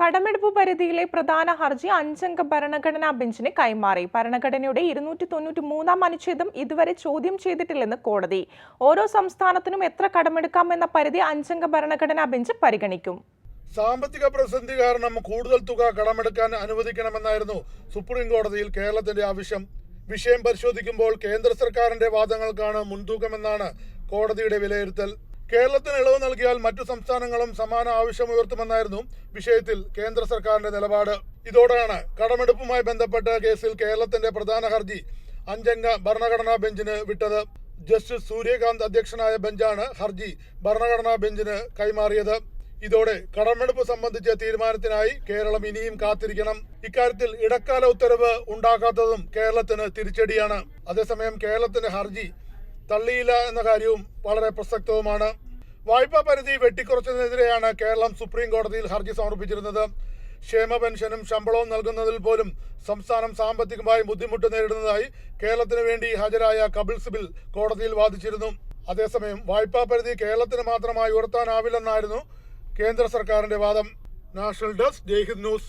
കടമെടുപ്പ് പരിധിയിലെ പ്രധാന ഹർജി അഞ്ചംഗ ഭരണഘടനാ ബെഞ്ചിന് കൈമാറി. ഭരണഘടനയുടെ ഇരുന്നൂറ്റി തൊണ്ണൂറ്റി മൂന്നാം അനുച്ഛേദം ഇതുവരെ ചോദ്യം ചെയ്തിട്ടില്ലെന്ന് കോടതി. ഓരോ സംസ്ഥാനത്തിനും എത്ര കടമെടുക്കാമെന്ന പരിധി അഞ്ചംഗ ഭരണഘടനാ ബെഞ്ച് പരിഗണിക്കും. സാമ്പത്തിക പ്രതിസന്ധി കാരണം കൂടുതൽ തുക കടമെടുക്കാൻ അനുവദിക്കണമെന്നായിരുന്നു സുപ്രീം കോടതിയിൽ കേരളത്തിന്റെ ആവശ്യം. വിഷയം പരിശോധിക്കുമ്പോൾ കേന്ദ്ര സർക്കാരിന്റെ വാദങ്ങൾക്കാണ് മുൻതൂക്കമെന്നാണ് കോടതിയുടെ വിലയിരുത്തൽ. കേരളത്തിന് ഇളവ് നൽകിയാൽ മറ്റു സംസ്ഥാനങ്ങളും സമാന ആവശ്യം ഉയർത്തുമെന്നായിരുന്നു വിഷയത്തിൽ കേന്ദ്ര സർക്കാരിന്റെ നിലപാട്. ഇതോടെയാണ് കടമെടുപ്പുമായി ബന്ധപ്പെട്ട കേസിൽ കേരളത്തിന്റെ പ്രധാന ഹർജി അഞ്ചംഗ ഭരണഘടനാ ബെഞ്ചിന് വിട്ടത്. ജസ്റ്റിസ് സൂര്യകാന്ത് അധ്യക്ഷനായ ബെഞ്ചാണ് ഹർജി ഭരണഘടനാ ബെഞ്ചിന് കൈമാറിയത്. ഇതോടെ കടമെടുപ്പ് സംബന്ധിച്ച തീരുമാനത്തിനായി കേരളം ഇനിയും കാത്തിരിക്കണം. ഇക്കാര്യത്തിൽ ഇടക്കാല ഉത്തരവ് ഉണ്ടാക്കാത്തതും കേരളത്തിന് തിരിച്ചടിയാണ്. അതേസമയം കേരളത്തിന്റെ ഹർജി തള്ളിയില്ല എന്ന കാര്യവും വളരെ പ്രസക്തവുമാണ്. വായ്പാ പരിധി വെട്ടിക്കുറച്ചതിനെതിരെയാണ് കേരളം സുപ്രീം കോടതിയിൽ ഹർജി സമർപ്പിച്ചിരുന്നത്. ക്ഷേമ പെൻഷനും ശമ്പളവും നൽകുന്നതിൽ പോലും സംസ്ഥാനം സാമ്പത്തികമായി ബുദ്ധിമുട്ട് നേരിടുന്നതായി കേരളത്തിന് വേണ്ടി ഹാജരായ കപിൽ സിബിൽ കോടതിയിൽ വാദിച്ചിരുന്നു. അതേസമയം വായ്പാ പരിധി കേരളത്തിന് മാത്രമായി ഉയർത്താനാവില്ലെന്നായിരുന്നു കേന്ദ്ര സർക്കാരിന്റെ വാദം. National desk Jaihind news.